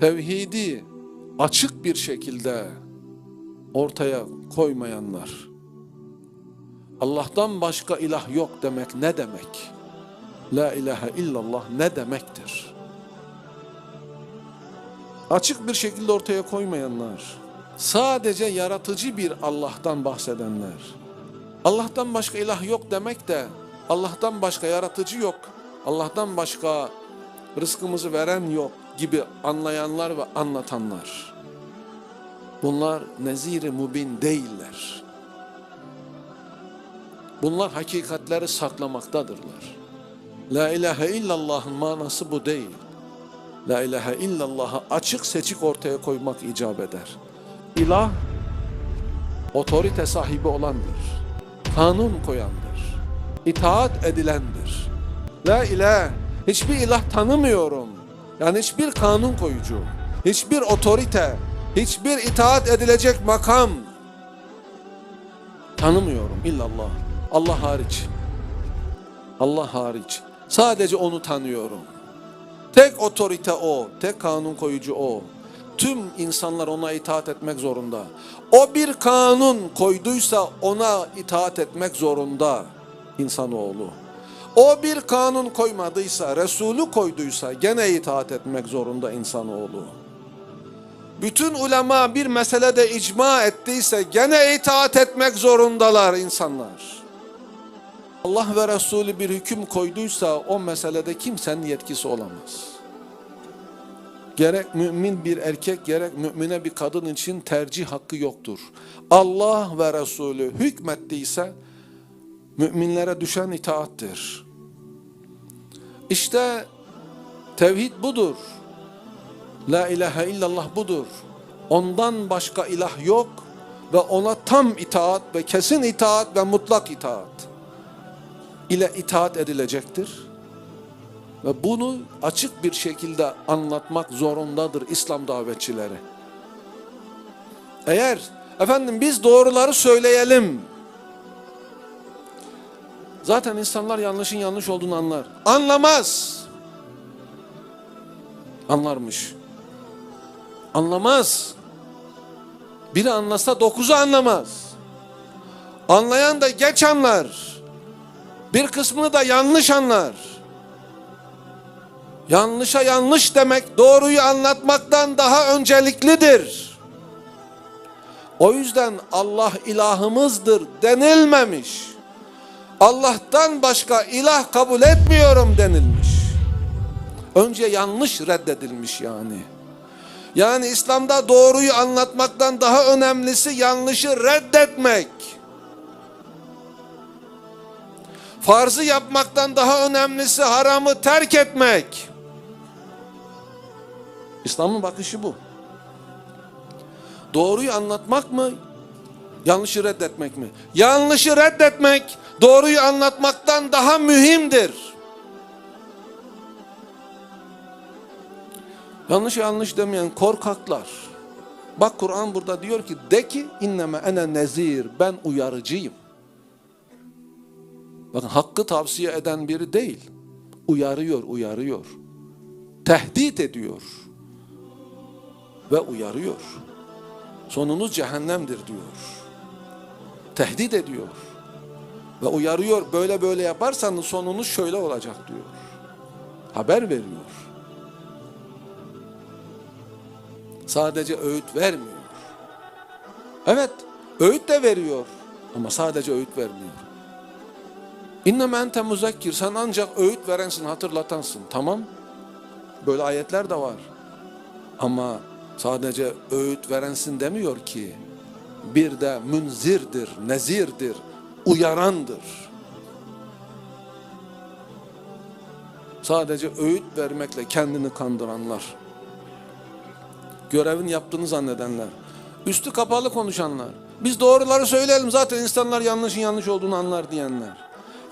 tevhidi açık bir şekilde ortaya koymayanlar, Allah'tan başka ilah yok demek ne demek? La ilahe illallah ne demektir? Açık bir şekilde ortaya koymayanlar, sadece yaratıcı bir Allah'tan bahsedenler, Allah'tan başka ilah yok demek de Allah'tan başka yaratıcı yok, Allah'tan başka rızkımızı veren yok gibi anlayanlar ve anlatanlar. Bunlar neziri mubin değiller. Bunlar hakikatleri saklamaktadırlar. La ilahe illallah'ın manası bu değil. La ilahe illallah'ı açık seçik ortaya koymak icap eder. İlah otorite sahibi olandır. Kanun koyandır. İtaat edilendir. La ilah hiçbir ilah tanımıyorum. Yani hiçbir kanun koyucu, hiçbir otorite, hiçbir itaat edilecek makam tanımıyorum illallah. Allah hariç. Allah hariç. Sadece onu tanıyorum. Tek otorite o, tek kanun koyucu o. Tüm insanlar ona itaat etmek zorunda. O bir kanun koyduysa ona itaat etmek zorunda insanoğlu. O bir kanun koymadıysa, Resulü koyduysa gene itaat etmek zorunda insanoğlu. Bütün ulema bir meselede icma ettiyse gene itaat etmek zorundalar insanlar. Allah ve Resulü bir hüküm koyduysa o meselede kimsenin yetkisi olamaz. Gerek mümin bir erkek gerek mümine bir kadın için tercih hakkı yoktur. Allah ve Resulü hükmettiyse müminlere düşen itaattir. İşte tevhid budur. La ilahe illallah budur. Ondan başka ilah yok ve ona tam itaat ve kesin itaat ve mutlak itaat ile itaat edilecektir. Ve bunu açık bir şekilde anlatmak zorundadır İslam davetçileri. Eğer efendim biz doğruları söyleyelim. Zaten insanlar yanlışın yanlış olduğunu anlar. Anlamaz. Anlarmış. Anlamaz. Biri anlasa dokuzu anlamaz. Anlayan da geç anlar. Bir kısmını da yanlış anlar. Yanlışa yanlış demek doğruyu anlatmaktan daha önceliklidir. O yüzden Allah ilahımızdır denilmemiş. Allah'tan başka ilah kabul etmiyorum denilmiş. Önce yanlış reddedilmiş yani. Yani İslam'da doğruyu anlatmaktan daha önemlisi yanlışı reddetmek. Farzı yapmaktan daha önemlisi haramı terk etmek. İslam'ın bakışı bu. Doğruyu anlatmak mı? Yanlışı reddetmek mi? Yanlışı reddetmek doğruyu anlatmaktan daha mühimdir. Yanlış yanlış demeyen korkaklar. Bak Kur'an burada diyor ki de ki inneme ene nezir ben uyarıcıyım. Bakın hakkı tavsiye eden biri değil. Uyarıyor, uyarıyor. Tehdit ediyor. Ve uyarıyor. Sonunuz cehennemdir diyor. Tehdit ediyor. Ve uyarıyor böyle böyle yaparsanız sonunuz şöyle olacak diyor. Haber veriyor. Sadece öğüt vermiyor. Evet, öğüt de veriyor ama sadece öğüt vermiyor. İnne ente muzakkir. Sen ancak öğüt verensin, hatırlatansın. Tamam. Böyle ayetler de var. Ama sadece öğüt verensin demiyor ki. Bir de münzirdir, nezirdir, uyarandır. Sadece öğüt vermekle kendini kandıranlar. Görevini yaptığını zannedenler. Üstü kapalı konuşanlar. Biz doğruları söyleyelim zaten insanlar yanlışın yanlış olduğunu anlar diyenler.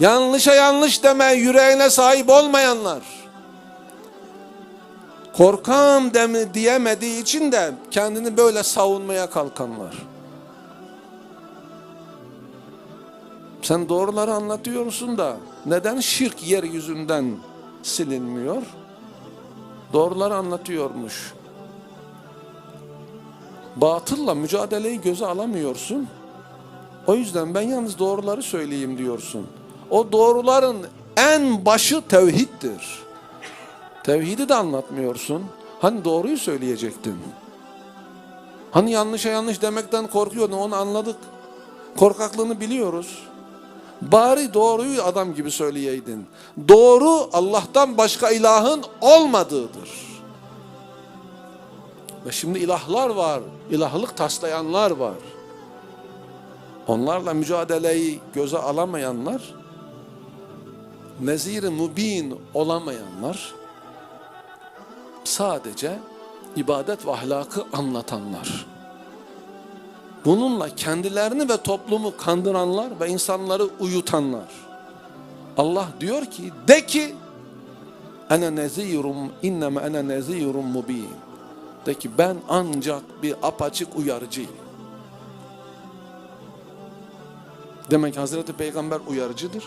Yanlışa yanlış deme yüreğine sahip olmayanlar. Korkam demi diyemediği için de kendini böyle savunmaya kalkanlar. Sen doğruları anlatıyorsun da neden şirk yeryüzünden silinmiyor? Doğruları anlatıyormuş. Batılla mücadeleyi göze alamıyorsun. O yüzden ben yalnız doğruları söyleyeyim diyorsun. O doğruların en başı tevhiddir. Tevhidi de anlatmıyorsun. Hani doğruyu söyleyecektin. Hani yanlışa yanlış demekten korkuyordun onu anladık. Korkaklığını biliyoruz. Bari doğruyu adam gibi söyleyeydin. Doğru Allah'tan başka ilahın olmadığıdır. Ve şimdi ilahlar var, ilahlık taslayanlar var. Onlarla mücadeleyi göze alamayanlar, nezir-i mübin olamayanlar, sadece ibadet ve ahlakı anlatanlar. Bununla kendilerini ve toplumu kandıranlar ve insanları uyutanlar. Allah diyor ki de ki ene nezirum inneme ene nezirum mubin. De ki ben ancak bir apaçık uyarıcıyım. Demek Hazreti Peygamber uyarıcıdır.